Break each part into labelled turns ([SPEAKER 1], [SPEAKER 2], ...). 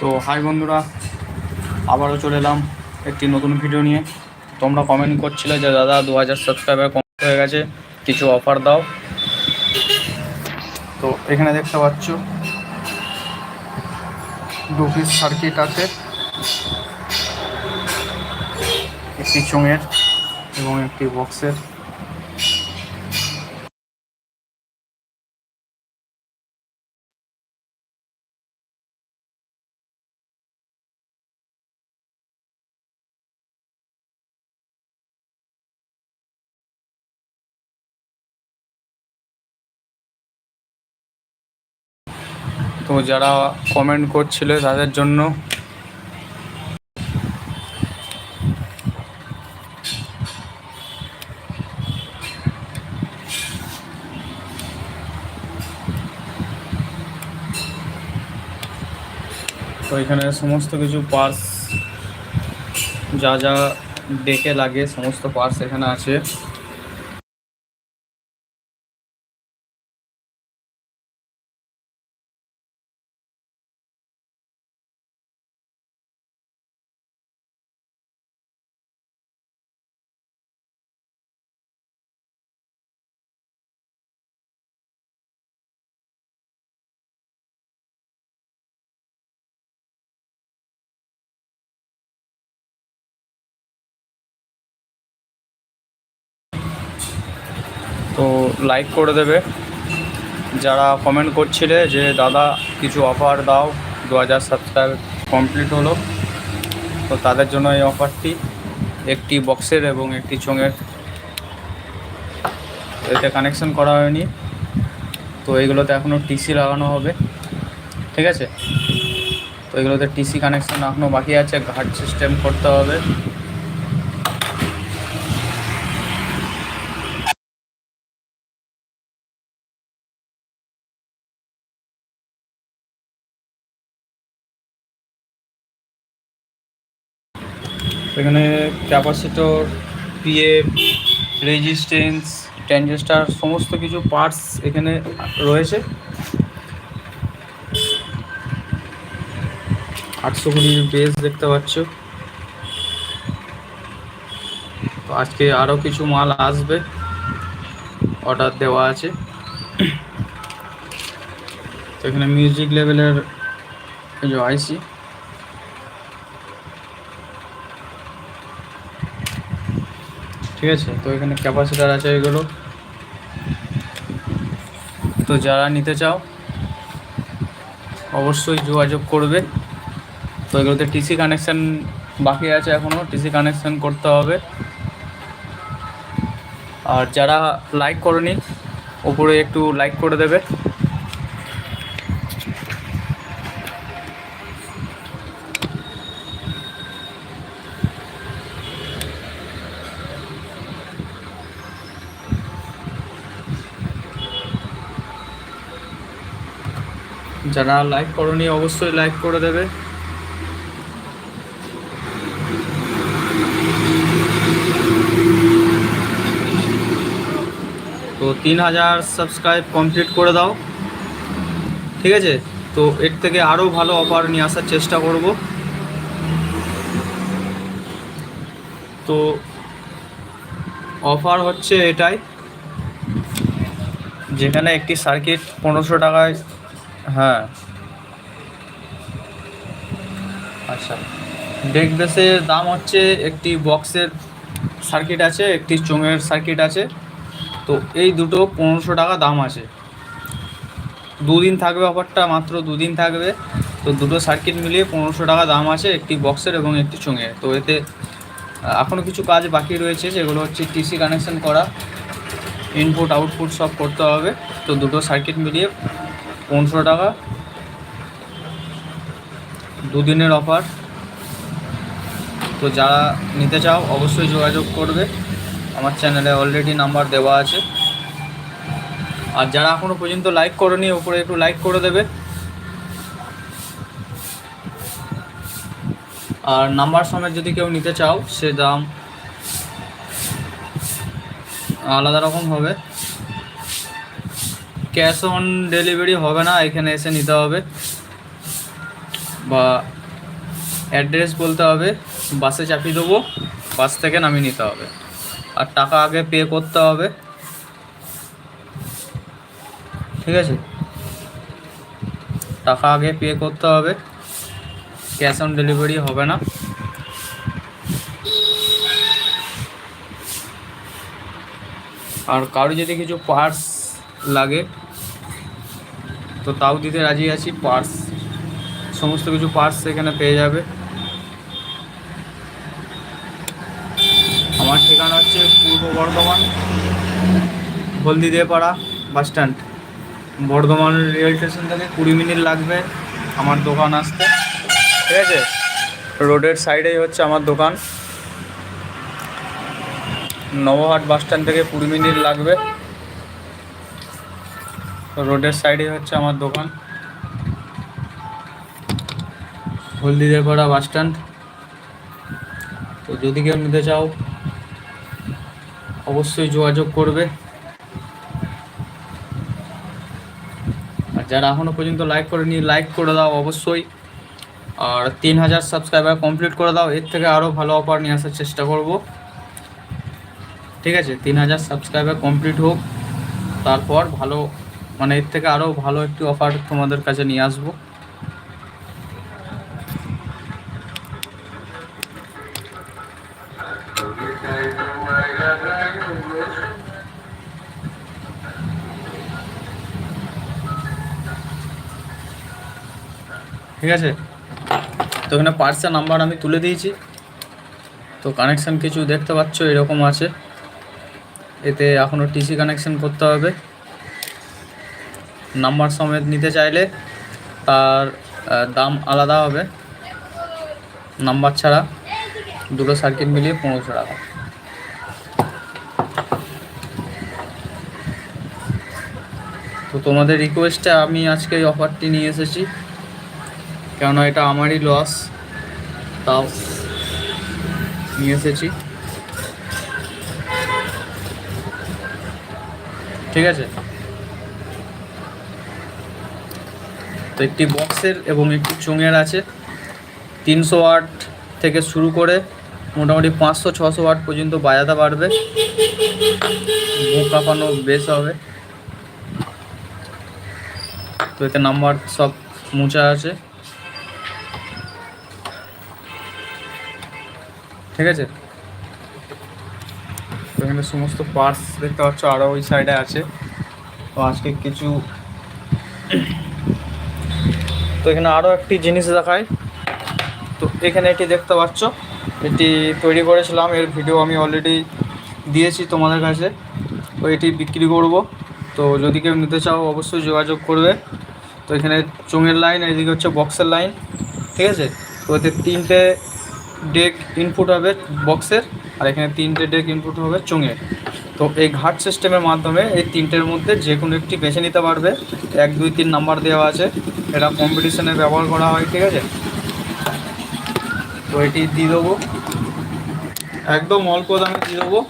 [SPEAKER 1] তো হাই বন্ধুরা, আবারও চলে এলাম একটি নতুন ভিডিও নিয়ে। তোমরা কমেন্ট করছিলে যে, দাদা দু হাজার সাবস্ক্রাইবার কমপ্লিট হয়ে গেছে, কিছু অফার দাও। তো এখানে দেখতে পাচ্ছ, দু পিস সার্কিট আছে, একটি চোঙের এবং একটি বক্সের তো যারা কমেন্ট করছিলে তাদের জন্য। তো এখানে সমস্ত কিছু পার্স যা যা ডেকে লাগে, সমস্ত পার্স এখানে আছে। তো লাইক করে দেবে। যারা কমেন্ট করছিলে যে, দাদা, কিছু অফার দাও, দু হাজার সাবস্ক্রাইব কমপ্লিট হলো। তো তাদের জন্য এই অফারটি একটি বক্সের এবং একটি চোঙের। এতে কানেকশন করা হয়নি। তো এইগুলোতে এখনও টিসি লাগানো হবে। ঠিক আছে? তো এগুলোতে টিসি কানেকশন এখনও বাকি আছে। ঘাট সিস্টেম করতে হবে। এখানে ক্যাপাসিটর পিএফ রেজিস্ট্যান্স ট্রানজিস্টার সমস্ত কিছু পার্টস এখানে রয়েছে। আটশো কুড়ির বেস দেখতে পাচ্ছ। তো আজকে আরও কিছু মাল আসবে। অর্ডার দেওয়া আছে। তো এখানে মিউজিক লেভেলের আইসি ঠিক আছে? তো এখানে ক্যাপাসিটার আছে এগুলো। তো যারা নিতে চাও, অবশ্যই যোগাযোগ করবে। তো এগুলোতে টিসি কানেকশান বাকি আছে এখনও টিসি কানেকশান করতে হবে। আর যারা লাইক করেনি ওপরে একটু লাইক করে দেবে। যারা লাইক করনি অবশ্যই লাইক করে দেবে। তো তিন হাজার সাবস্ক্রাইব কমপ্লিট করে দাও। ঠিক আছে? তো এর থেকে আরও ভালো অফার নিয়ে আসার চেষ্টা করব। তো অফার হচ্ছে এটাই। যেখানে একটি সার্কিট পনেরোশো টাকায় হ্যাঁ। আচ্ছা। ডেক বেসের দাম হচ্ছে একটি বক্সের সার্কিট আছে, একটি চোঙের সার্কিট আছে। তো এই দুটো পনেরোশো টাকা দাম আছে। দুদিন থাকবে অফারটা মাত্র দুদিন থাকবে। তো দুটো সার্কিট মিলিয়ে পনেরোশো টাকা দাম আছে, একটি বক্সের এবং একটি চোঙের। তো এতে এখনও কিছু কাজ বাকি রয়েছে, যেগুলো হচ্ছে টিসি কানেকশন করা। ইনপুট আউটপুট সব করতে হবে। তো দুটো সার্কিট মিলিয়ে পনেরোশো টাকা। দুদিনের অফার তো যারা নিতে চাও, অবশ্যই যোগাযোগ করবে। আমার চ্যানেলে অলরেডি নাম্বার দেওয়া আছে। আর যারা এখনও পর্যন্ত লাইক করেনি ওপরে একটু লাইক করে দেবে। আর নাম্বার সমেত যদি কেউ নিতে চাও, সে দাম আলাদা রকম হবে। ক্যাশ অন ডেলিভারি হবে না, এখানে এসে নিতে হবে। বা অ্যাড্রেস বলতে হবে, বাসে চাপিয়ে দেবো, বাস থেকে নামিয়ে নিতে হবে। আর টাকা আগে পে করতে হবে। ঠিক আছে? টাকা আগে পে করতে হবে, ক্যাশ অন ডেলিভারি হবে না। আর কারও যদি কিছু পার্স লাগে তো তাও দিতে রাজি আছি পার্স সমস্ত কিছু পার্স সেখানে পেয়ে যাবে। আমার ঠিকানা হচ্ছে পূর্ব Bardhaman, Haldidepara bus stand Bardhaman rail station থেকে কুড়ি মিনিট লাগবে আমার দোকান আসতে। ঠিক আছে? রোডের সাইডেই হচ্ছে আমার দোকান। নবহাট বাস স্ট্যান্ড থেকে কুড়ি মিনিট লাগবে। রোডের সাইডেই হচ্ছে আমার দোকান। Haldidepara bus stand. তো যদি কেউ নিতে চাও, অবশ্যই যোগাযোগ করবে। আর যারা এখনও পর্যন্ত লাইক করেনি লাইক করে দাও অবশ্যই। আর তিন হাজার সাবস্ক্রাইবার কমপ্লিট করে দাও, এর থেকে আরও ভালো অফার নিয়ে আসার চেষ্টা করব। ঠিক আছে, তিন হাজার সাবস্ক্রাইবার কমপ্লিট হোক, তারপর ভালো মানে এর থেকে আরও ভালো একটি অফার তোমাদের কাছে নিয়ে আসব। ঠিক আছে? তো এখানে পার্সের নাম্বার আমি তুলে দিয়েছি। তো কানেকশান কিছু দেখতে পাচ্ছ, এরকম আছে। এতে এখনও টিসি কানেকশান করতে হবে। নাম্বার সমেত নিতে চাইলে তার দাম আলাদা হবে। নাম্বার ছাড়া দুটো সার্কিট মিলিয়ে পনেরোশো টাকা। তো তোমাদের রিকোয়েস্টে আমি আজকে এই অফারটি নিয়ে এসেছি। কেননা এটা আমারই লস তাও নিয়ে এসেছি। ঠিক আছে? তো একটি বক্সের এবং একটি চোঙের আছে। তিনশো ওয়াট থেকে শুরু করে মোটামুটি পাঁচশো, ছশো ওয়াট পর্যন্ত বাজাতে পারবে। মুখ কাঁপানো বেশ হবে। তো এতে নাম্বার সব মুচা আছে। ঠিক আছে? এখানে সমস্ত পার্টস দেখতে পাচ্ছ আরও ওই সাইডে আছে। তো আজকে কিছু এখানে আরও একটি জিনিস দেখায় তো এখানে এটি দেখতে পাচ্ছ। এটি তৈরি করেছিলাম, এর ভিডিও আমি অলরেডি দিয়েছি তোমাদের কাছে। তো এটি বিক্রি করব। তো যদি কেউ নিতে চাও, অবশ্যই যোগাযোগ করবে। তো এখানে চোঙের লাইন এদিকে হচ্ছে বক্সের লাইন ঠিক আছে? তো এতে তিনটে ডেক ইনপুট হবে বক্সের আর এখানে তিনটে ডেক ইনপুট হবে চোঙের। তো এই ঘাট সিস্টেমের মাধ্যমে এই তিনটের মধ্যে যে কোনো একটি বেছে নিতে পারবে। এক, দুই, তিন নাম্বার দেওয়া আছে। এটা কম্পিটিশানে ব্যবহার করা হয়, ঠিক আছে? তো এটি দিয়ে দেবো। একদম অল্প দামে দিয়ে দেবো।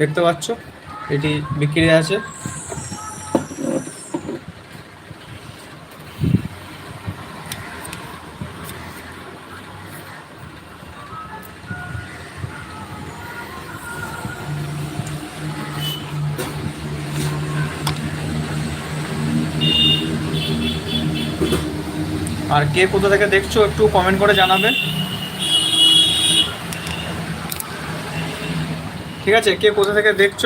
[SPEAKER 1] দেখতে পাচ্ছ? এটি বিক্রি আছে। আর কে কোথা থেকে দেখছ একটু কমেন্ট করে জানাবে। ঠিক আছে, কে কোথা থেকে দেখছ?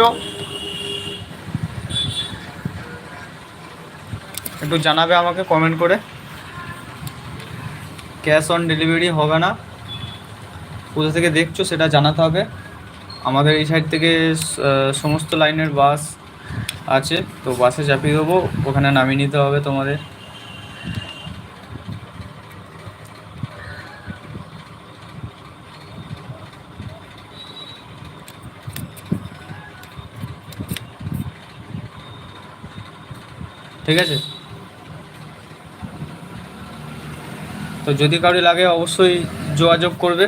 [SPEAKER 1] একটু জানাবে আমাকে কমেন্ট করে। ক্যাশ অন ডেলিভারি হবে না। কোথা থেকে দেখছ সেটা জানাতে হবে। আমাদের এই সাইড থেকে সমস্ত লাইনের বাস আছে, তো বাসে চাপিয়ে দেবো। ওখানে নামিয়ে নিতে হবে তোমাদের। ঠিক আছে? তো যদি কারোর লাগে অবশ্যই যোগাযোগ করবে।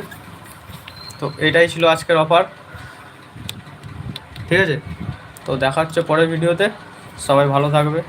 [SPEAKER 1] তো এটাই ছিল আজকের অফার ঠিক আছে? তো দেখা হচ্ছে পরের ভিডিওতে সবাই ভালো থাকবে।